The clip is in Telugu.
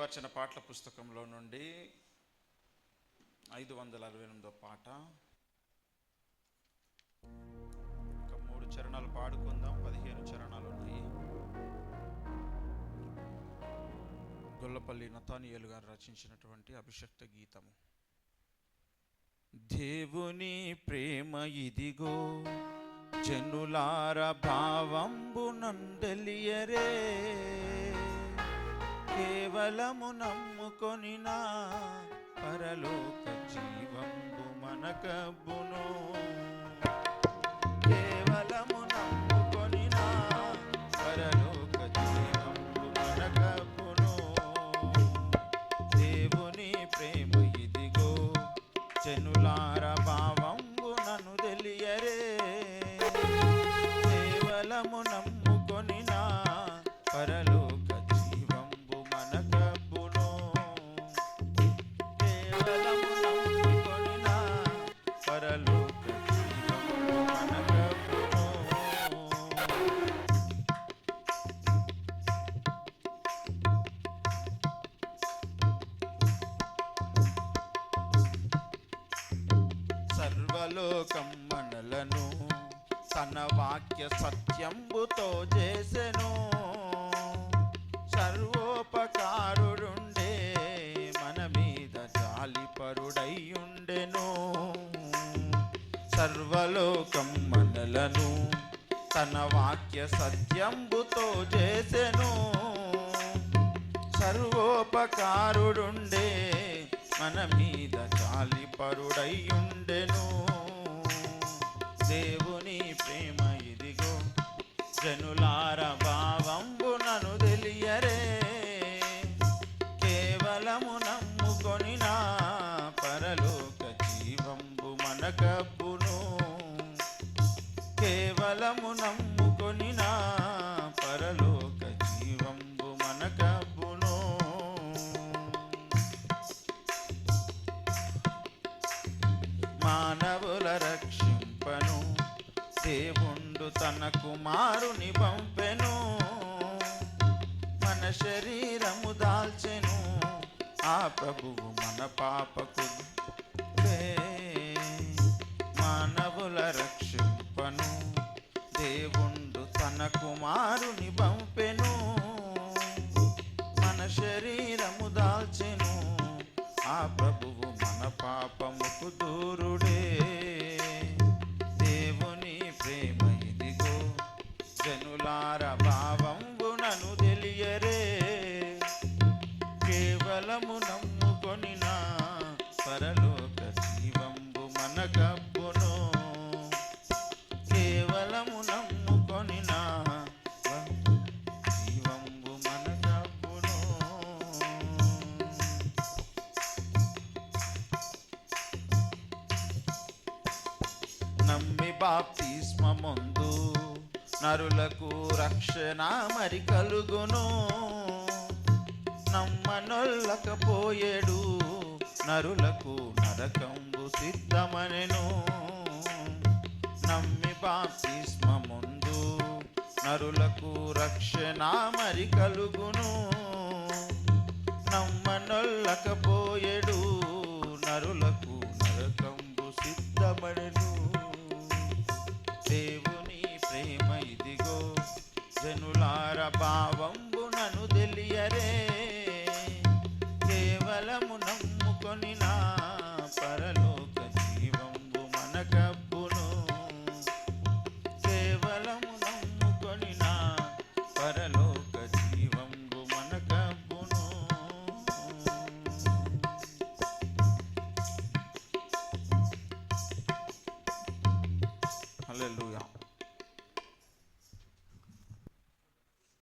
వచ్చిన పాటల పుస్తకంలో నుండి ఐదు వందల అరవై ఎనిమిదో పాట. ఒక మూడు చరణాలు పాడుకుందాం పదిహేను చరణాలు ఉన్నాయి. గొల్లపల్లి నతానియలు గారు రచించినటువంటి అభిషక్త గీతము. దేవుని ప్రేమ ఇదిగో జనులార భావంబు నందలియరే. కేవలము నమ్ముకొనినా పరలోక జీవంబు మనకబ్బును. కేవలము నమ్ముకొనినా పరలోక జీవంబు మనకబ్బును. దేవుని ప్రేమ ఇదిగో చెనులార బావ సర్వలోకం మనలను తన వాక్య సత్యంబుతో చేసెను. సర్వోపకారుడుండే మన మీద జాలిపరుడయ్యుండెను. సర్వలోకం మనలను తన వాక్య సత్యంబుతో చేసెను. సర్వోపకారుడుండే మన మీద జాలిపరుడయ్యు కబ్బును కేవలము కేవలము నమ్ముకొనినా పరలోక జీవంబు మనకబ్బును మానవుల రక్షింపను దేవుండు తన కుమారుని పంపెను. మన శరీరము దాల్చెను ఆ ప్రభువు మన పాపకు దేవుండు తన కుమారుని పంపెను. మన శరీరము దాల్చెను. ఆ ప్రభువు మన పాపముకు దూరుడే. దేవుని ప్రేమ ఇదిగో జనులార భావంబునను నమ్మి బాప్తిస్మముందు నరులకు రక్షణ మరి కలుగును. నమ్మనొల్లకపోయేడు నరులకు నరకంబు సిద్ధమనెను. నమ్మి బాప్తిస్మముందు నరులకు రక్షణ మరి కలుగును. నమ్మనొల్లకపోయేడు నరులకు జనులార భావంబునను తెలియరే. కేవలము నమ్ముకొనినా పరలోక జీవంబు మనకబ్బును. కేవలము నమ్ముకొనినా పరలోక జీవంబు మనకబ్బును. హల్లెలూయా.